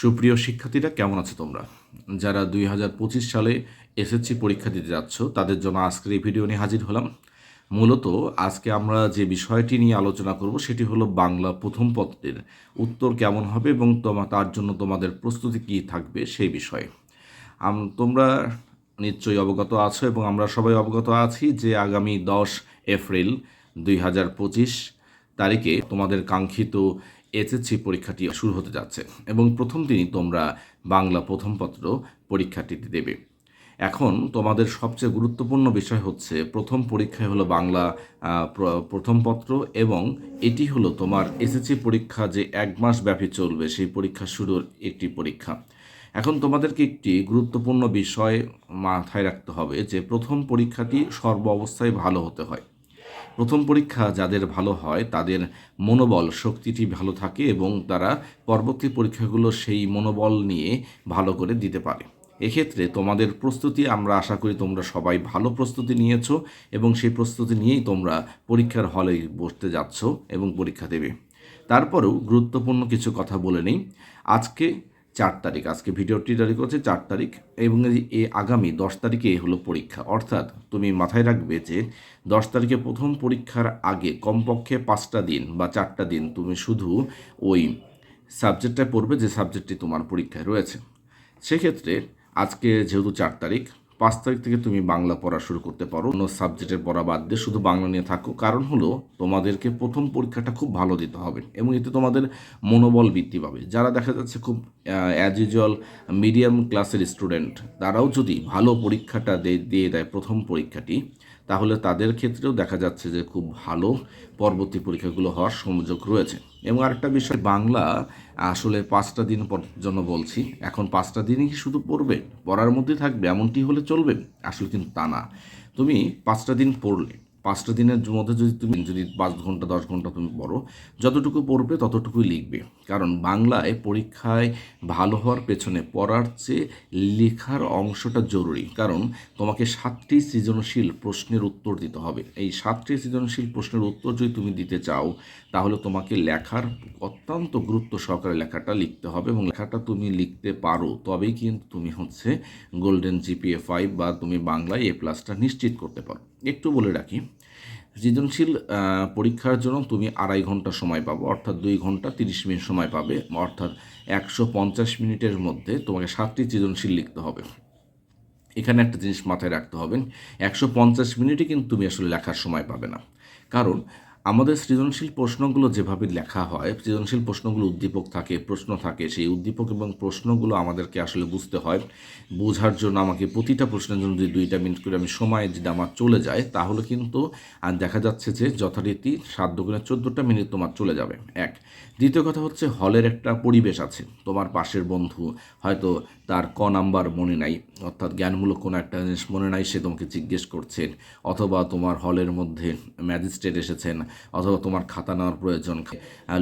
সুপ্রিয় শিক্ষার্থীরা, কেমন আছো তোমরা? যারা দুই হাজার পঁচিশ সালে এসএসসি পরীক্ষা দিতে যাচ্ছ, তাদের জন্য আজকের এই ভিডিও নিয়ে হাজির হলাম। মূলত আজকে আমরা যে বিষয়টি নিয়ে আলোচনা করব, সেটি হলো বাংলা প্রথম পত্রের উত্তর কেমন হবে এবং তোমা, তার জন্য তোমাদের প্রস্তুতি কী থাকবে সেই বিষয়ে। তোমরা নিশ্চয়ই অবগত আছো এবং আমরা সবাই অবগত আছি যে আগামী দশ এপ্রিল দুই হাজার পঁচিশ তারিখে তোমাদের কাঙ্ক্ষিত এসএসসি পরীক্ষাটি শুরু হতে যাচ্ছে এবং প্রথম দিনই তোমরা বাংলা প্রথম পত্র পরীক্ষাটি দেবে। এখন তোমাদের সবচেয়ে গুরুত্বপূর্ণ বিষয় হচ্ছে, প্রথম পরীক্ষায় হলো বাংলা প্রথম পত্র এবং এটি হলো তোমার এসএসসি পরীক্ষা যে এক মাস ব্যাপী চলবে, সেই পরীক্ষা শুরুর একটি পরীক্ষা। এখন তোমাদেরকে একটি গুরুত্বপূর্ণ বিষয় মাথায় রাখতে হবে যে, প্রথম পরীক্ষাটি সর্ব অবস্থায় ভালো হতে হয়। প্রথম পরীক্ষা যাদের ভালো হয়, তাদের মনোবল, শক্তিটি ভালো থাকে এবং তারা পরবর্তী পরীক্ষাগুলো সেই মনোবল নিয়ে ভালো করে দিতে পারে। এক্ষেত্রে তোমাদের প্রস্তুতি, আমরা আশা করি তোমরা সবাই ভালো প্রস্তুতি নিয়েছো এবং সেই প্রস্তুতি নিয়েই তোমরা পরীক্ষার হলে বসতে যাচ্ছ এবং পরীক্ষা দেবে। তারপরেও গুরুত্বপূর্ণ কিছু কথা বলে নিই। আজকে চার তারিখ। আজকে ভিডিওটি জারি করেছে চার তারিখ এবং এই- আগামী দশ তারিখে হলো পরীক্ষা। অর্থাৎ তুমি মাথায় রাখবে যে দশ তারিখে প্রথম পরীক্ষার আগে কমপক্ষে পাঁচটা দিন বা চারটা দিন তুমি শুধু ওই সাবজেক্টটা পড়বে যে সাবজেক্টটি তোমার পরীক্ষায় রয়েছে। সেক্ষেত্রে আজকে যেহেতু চার তারিখ পাঁচ তারিখ থেকে তুমি বাংলা পড়া শুরু করতে পারো। অন্য সাবজেক্টের পড়া বাদ দিয়ে শুধু বাংলা নিয়ে থাকো। কারণ হলো, তোমাদেরকে প্রথম পরীক্ষাটা খুব ভালো দিতে হবে এবং এতে তোমাদের মনোবল বৃদ্ধি পাবে। যারা দেখা যাচ্ছে খুব অ্যাজ ইউজুয়াল মিডিয়াম ক্লাসের স্টুডেন্ট তারাও যদি ভালো পরীক্ষাটা দিয়ে দেয় প্রথম পরীক্ষাটি তাহলে তাদের ক্ষেত্রেও দেখা যাচ্ছে যে খুব ভালো পরবর্তী পরীক্ষাগুলো হওয়ার সংযোগ রয়েছে। এবং আরেকটা বিষয়, বাংলা আসলে পাঁচটা দিন জন্য বলছি, এখন পাঁচটা দিনই কি শুধু পড়বে? পড়ার মধ্যে থাকবে, এমনটি হলে চলবে? আসলে কিন্তু তা না। তুমি পাঁচটা দিন পড়লে পাঁচটা দিনের মধ্যে যদি তুমি, যদি পাঁচ ঘণ্টা, দশ ঘণ্টা তুমি পড়ো, যতটুকু পড়বে ততটুকুই লিখবে। কারণ বাংলায় পরীক্ষায় ভালো হওয়ার পেছনে পড়ার চেয়ে লেখার অংশটা জরুরি। কারণ তোমাকে সাতটি সৃজনশীল প্রশ্নের উত্তর দিতে হবে। এই সাতটি সৃজনশীল প্রশ্নের উত্তর যদি তুমি দিতে চাও, তাহলে তোমাকে লেখার অত্যন্ত গুরুত্ব সহকারে লেখাটা লিখতে হবে এবং লেখাটা তুমি লিখতে পারো। তবেই কিন্তু তুমি হচ্ছে গোল্ডেন জিপিএ ফাইভ বা তুমি বাংলায় এ প্লাসটা নিশ্চিত করতে পারো। একটু বলে রাখি, সৃজনশীল পরীক্ষার জন্য তুমি আড়াই ঘণ্টা সময় পাবো, অর্থাৎ দুই ঘণ্টা তিরিশ মিনিট সময় পাবে, অর্থাৎ একশো পঞ্চাশ মিনিটের মধ্যে তোমাকে সাতটি সৃজনশীল লিখতে হবে। এখানে একটা জিনিস মাথায় রাখতে হবে, একশো পঞ্চাশ মিনিটে কিন্তু তুমি আসলে লেখার সময় পাবে না। কারণ আমাদের সৃজনশীল প্রশ্নগুলো যেভাবে লেখা হয়, সৃজনশীল প্রশ্নগুলো উদ্দীপক থাকে, প্রশ্ন থাকে, সেই উদ্দীপক এবং প্রশ্নগুলো আমাদেরকে আসলে বুঝতে হয়। বোঝার জন্য আমাকে প্রতিটা প্রশ্নের জন্য যদি দুইটা মিনিট করে আমি সময় যদি আমার চলে যায়, তাহলে কিন্তু, আর দেখা যাচ্ছে যে যথারীতি সাত দুগুণে চোদ্দোটা মিনিট তোমার চলে যাবে। এক। দ্বিতীয় কথা হচ্ছে হলের একটা পরিবেশ আছে। তোমার পাশের বন্ধু হয়তো তার ক নাম্বার মনে নাই, অর্থাৎ জ্ঞানমূলক কোনো একটা জিনিস মনে নাই, সে তোমাকে জিজ্ঞেস করছেন অথবা তোমার হলের মধ্যে ম্যাজিস্ট্রেট এসেছেন অথবা তোমার খাতা নেওয়ার প্রয়োজন।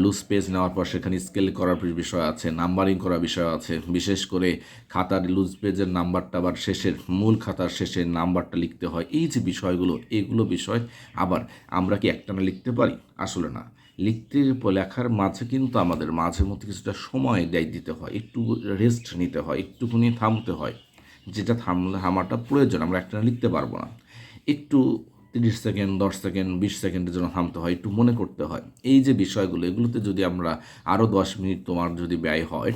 লুজ পেজ নেওয়ার পর সেখানে স্কেল করার বিষয় আছে নাম্বারিং করার বিষয় আছে। বিশেষ করে খাতার লুজ পেজের নাম্বারটা আবার শেষের, মূল খাতার শেষের নাম্বারটা লিখতে হয়। এই যে বিষয়গুলো, এগুলো বিষয় আবার আমরা কি একটানা লিখতে পারি? আসলে না। লিখতে লেখার মাঝে কিন্তু আমাদের মাঝে মধ্যে কিছুটা সময় দেয় দিতে হয়, একটু রেস্ট নিতে হয়, একটুখানি থামতে হয়। যেটা থামলে থামাটা প্রয়োজন, আমরা একটা লিখতে পারব না। একটু তিরিশ সেকেন্ড, দশ সেকেন্ড, বিশ সেকেন্ডের জন্য থামতে হয়, একটু মনে করতে হয়। এই যে বিষয়গুলো, এগুলোতে যদি আমরা আরও দশ মিনিট তোমার যদি ব্যয় হয়,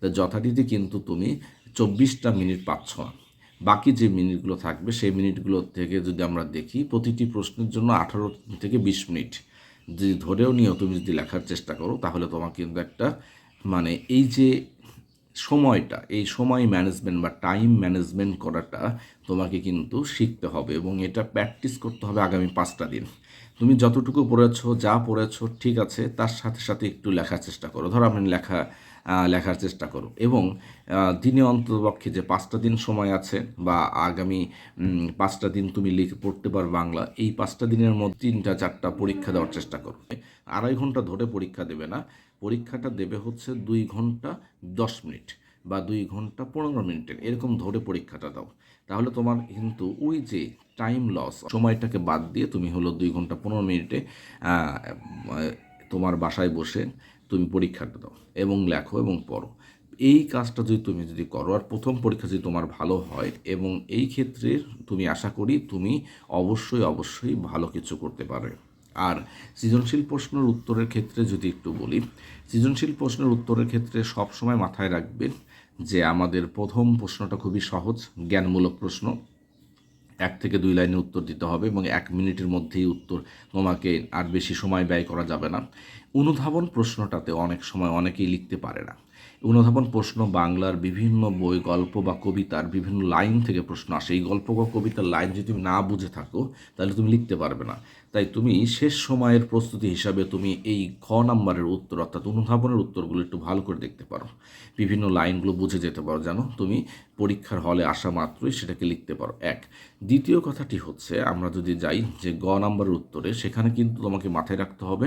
তা যথারীতি কিন্তু তুমি চব্বিশটা মিনিট পাচ্ছ না। বাকি যে মিনিটগুলো থাকবে, সেই মিনিটগুলো থেকে যদি আমরা দেখি, প্রতিটি প্রশ্নের জন্য আঠারো থেকে বিশ মিনিট। যদি ধরেও নিয়েও তুমি যদি লেখার চেষ্টা করো, তাহলে তোমার কিন্তু একটা মানে এই যে সময়টা, এই সময় ম্যানেজমেন্ট বা টাইম ম্যানেজমেন্ট করাটা তোমাকে কিন্তু শিখতে হবে এবং এটা প্র্যাকটিস করতে হবে আগামী পাঁচটা দিন। তুমি যতটুকু পড়েছো, যা পড়েছো, ঠিক আছে, তার সাথে সাথে একটু লেখার চেষ্টা করো। ধরো আমি লেখা লেখার চেষ্টা করো এবং দিনে অন্ততপক্ষে যে পাঁচটা দিন সময় আছে বা আগামী পাঁচটা দিন তুমি লিখে, পড়তে পারো বাংলা, এই পাঁচটা দিনের মধ্যে তিনটা, চারটা পরীক্ষা দেওয়ার চেষ্টা করো। আড়াই ঘণ্টা ধরে পরীক্ষা দেবে না। পরীক্ষাটা দেবে হচ্ছে দুই ঘণ্টা দশ মিনিট বা দুই ঘণ্টা পনেরো মিনিটের, এরকম ধরে পরীক্ষাটা দাও। তাহলে তোমার কিন্তু ওই যে টাইম লস সময়টাকে বাদ দিয়ে তুমি হলো দুই ঘণ্টা পনেরো মিনিটে তোমার বাসায় বসে তুমি পরীক্ষাটা দাও এবং লেখো এবং পড়ো। এই কাজটা যদি তুমি যদি করো, আর প্রথম পরীক্ষা যদি তোমার ভালো হয় এবং এই ক্ষেত্রে তুমি আশা করি তুমি অবশ্যই অবশ্যই ভালো কিছু করতে পারবে। আর সৃজনশীল প্রশ্নের উত্তরের ক্ষেত্রে যদি একটু বলি, সৃজনশীল প্রশ্নের উত্তরের ক্ষেত্রে সবসময় মাথায় রাখবেন যে আমাদের প্রথম প্রশ্নটা খুবই সহজ, জ্ঞানমূলক প্রশ্ন। এক থেকে দুই লাইনে উত্তর দিতে হবে এবং এক মিনিটের মধ্যেই উত্তর তোমাকে আর বেশি সময় ব্যয় করা যাবে না। অনুধাবন প্রশ্নটাতে অনেক সময় অনেকেই লিখতে পারে না। অনুধাবন প্রশ্ন, বাংলার বিভিন্ন বই, গল্প বা কবিতার বিভিন্ন লাইন থেকে প্রশ্ন আসে। এই গল্প বা কবিতার লাইন যদি তুমি না বুঝে থাকো, তাহলে তুমি লিখতে পারবে না। তাই তুমি শেষ সময়ের প্রস্তুতি হিসাবে তুমি এই খ নাম্বারের উত্তর, অর্থাৎ অনুধাবনের উত্তরগুলো একটু ভালো করে দেখতে পারো। বিভিন্ন লাইনগুলো বুঝে যেতে পারো জানো তুমি পরীক্ষার হলে আসা মাত্রই সেটাকে লিখতে পারো। এক, দ্বিতীয় কথাটি হচ্ছে, আমরা যদি যাই যে গ নাম্বারের উত্তরে, সেখানে কিন্তু তোমাকে মাথায় রাখতে হবে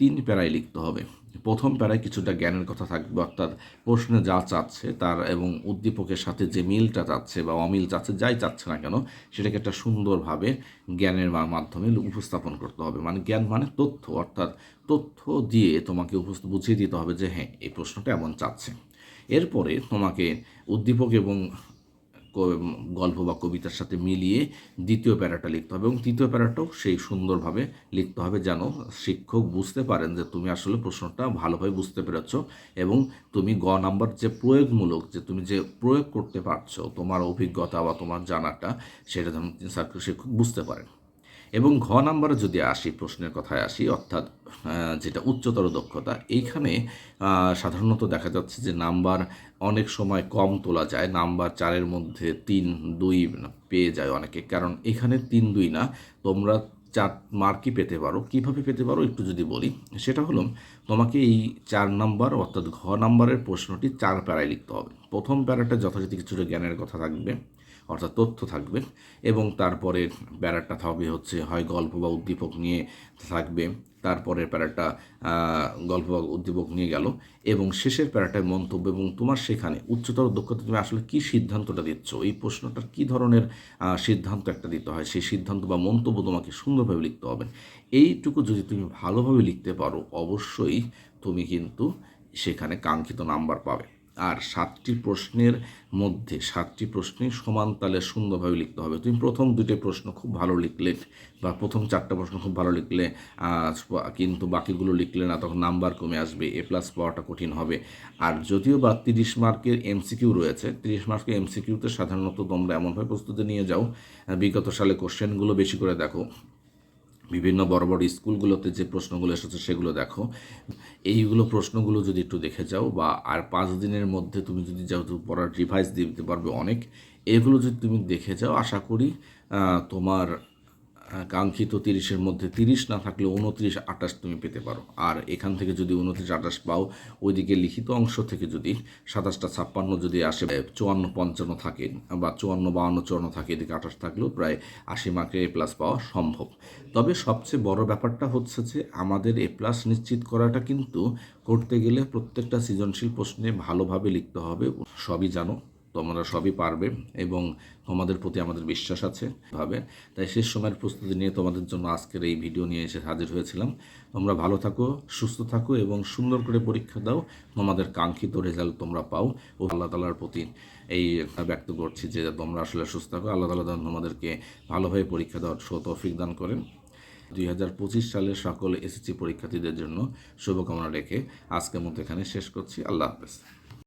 তিন প্যারায় লিখতে হবে। প্রথম প্যারায় কিছুটা জ্ঞানের কথা থাকবে, অর্থাৎ প্রশ্নে যা চাচ্ছে তার এবং উদ্দীপকের সাথে যে মিলটা চাচ্ছে বা অমিল চাচ্ছে যাই চাচ্ছে না কেন, সেটাকে একটা সুন্দরভাবে জ্ঞানের মাধ্যমে উপস্থাপন করতে হবে। মানে জ্ঞান মানে তথ্য, অর্থাৎ তথ্য দিয়ে তোমাকে উপস্থ বুঝিয়ে দিতে হবে যে হ্যাঁ এই প্রশ্নটা এমন চাচ্ছে। এরপরে তোমাকে উদ্দীপক এবং গল্প বা কবিতার সাথে মিলিয়ে দ্বিতীয় প্যারাটা লিখতে হবে এবং তৃতীয় প্যারাটাও সেই সুন্দরভাবে লিখতে হবে যেন শিক্ষক বুঝতে পারেন যে তুমি আসলে প্রশ্নটা ভালোভাবে বুঝতে পেরেছ এবং তুমি গ নাম্বার যে প্রয়োগমূলক যে তুমি যে প্রয়োগ করতে পারছ তোমার অভিজ্ঞতা বা তোমার জানাটা সেটা যেন শিক্ষক বুঝতে পারেন। এবং ঘ নাম্বারে যদি আসি, প্রশ্নের কথায় আসি, অর্থাৎ যেটা উচ্চতর দক্ষতা, এইখানে সাধারণত দেখা যাচ্ছে যে নাম্বার অনেক সময় কম তোলা যায়। নাম্বার চারের মধ্যে তিন, দুই পেয়ে যায় অনেকে। কারণ এখানে তিন, দুই না। তোমরা চার মার্কই পেতে পারো। কীভাবে পেতে পারো একটু যদি বলি, সেটা হলো তোমাকে এই চার নাম্বার, অর্থাৎ ঘ নাম্বারের প্রশ্নটি চার প্যারায় লিখতে হবে। প্রথম প্যারাটা যথাযথ কিছুটা জ্ঞানের কথা থাকবে, অর্থাৎ তথ্য থাকবে, এবং তারপরে প্যারাটা থাকবে হচ্ছে, হয় গল্প বা উদ্দীপক নিয়ে থাকবে, তারপরের প্যারাটা গল্প বা উদ্দীপক নিয়ে গেল, এবং শেষের প্যারাটায় মন্তব্য এবং তোমার সেখানে উচ্চতর দক্ষতা, তুমি আসলে কি সিদ্ধান্তটা দিচ্ছ? এই প্রশ্নটার কি ধরনের সিদ্ধান্ত একটা দিতে হয়? সেই সিদ্ধান্ত বা মন্তব্য তোমাকে সুন্দরভাবে লিখতে হবে। এইটুকু যদি তুমি ভালোভাবে লিখতে পারো, অবশ্যই তুমি কিন্তু সেখানে কাঙ্ক্ষিত নাম্বার পাবে। আর সাতটি প্রশ্নের মধ্যে, সাতটি প্রশ্নে সমান তালে সুন্দরভাবে লিখতে হবে। তুমি প্রথম দুটো প্রশ্ন খুব ভালো লিখলে বা প্রথম চারটা প্রশ্ন খুব ভালো লিখলে কিন্তু বাকিগুলো লিখলে না, তখন নাম্বার কমে আসবে, এ প্লাস পাওয়াটা কঠিন হবে। আর যদিও বা তিরিশ মার্কের এমসিকিউ রয়েছে, তিরিশ মার্কের এমসিকিউতে সাধারণত তোমরা এমনভাবে প্রস্তুতি নিয়ে যাও বিগত সালে কোশ্চেনগুলো বেশি করে দেখো। বিভিন্ন বড় বড় স্কুলগুলোতে যে প্রশ্নগুলো এসেছে সেগুলো দেখো। এইগুলো প্রশ্নগুলো যদি একটু দেখে যাও বা আর পাঁচ দিনের মধ্যে তুমি যদি যেহেতু পড়ার রিভাইস দিতে পারবে অনেক, এগুলো যদি তুমি দেখে যাও, আশা করি তোমার কাঙ্ক্ষিত তিরিশের মধ্যে তিরিশ না থাকলে উনত্রিশ আঠাশ তুমি পেতে পারো। আর এখান থেকে যদি উনত্রিশ আঠাশ পাও, ওইদিকে লিখিত অংশ থেকে যদি সাতাশটা ছাপ্পান্ন যদি আসে চুয়ান্ন পঞ্চান্ন থাকে, বা চুয়ান্ন বাউন্ন চুয়ান্ন থাকে, এদিকে আঠাশ থাকলেও প্রায় আশি মার্কের এ প্লাস পাওয়া সম্ভব। তবে সবচেয়ে বড় ব্যাপারটা হচ্ছে যে, আমাদের এ প্লাস নিশ্চিত করাটা কিন্তু করতে গেলে প্রত্যেকটা সৃজনশীল প্রশ্নে ভালোভাবে লিখতে হবে, সবই জানো। তোমরা সবই পারবে এবং তোমাদের প্রতি আমাদের বিশ্বাস আছে ভাবে। তাই শেষ সময়ের প্রস্তুতি নিয়ে তোমাদের জন্য আজকের এই ভিডিও নিয়ে এসে হাজির হয়েছিলাম। তোমরা ভালো থাকো, সুস্থ থাকো এবং সুন্দর করে পরীক্ষা দাও। তোমাদের কাঙ্ক্ষিত রেজাল্ট তোমরা পাও। ও আল্লাহ তালার প্রতি এই ব্যক্ত করছি যে তোমরা আসলে সুস্থ থাকো। আল্লাহ তালা তোমাদেরকে ভালোভাবে পরীক্ষা দেওয়ার সো তৌফিক দান করেন। দুই হাজার পঁচিশ সালের সকল এসএসসি পরীক্ষার্থীদের জন্য শুভকামনা রেখে আজকের মতো এখানে শেষ করছি। আল্লাহ হাফেজ।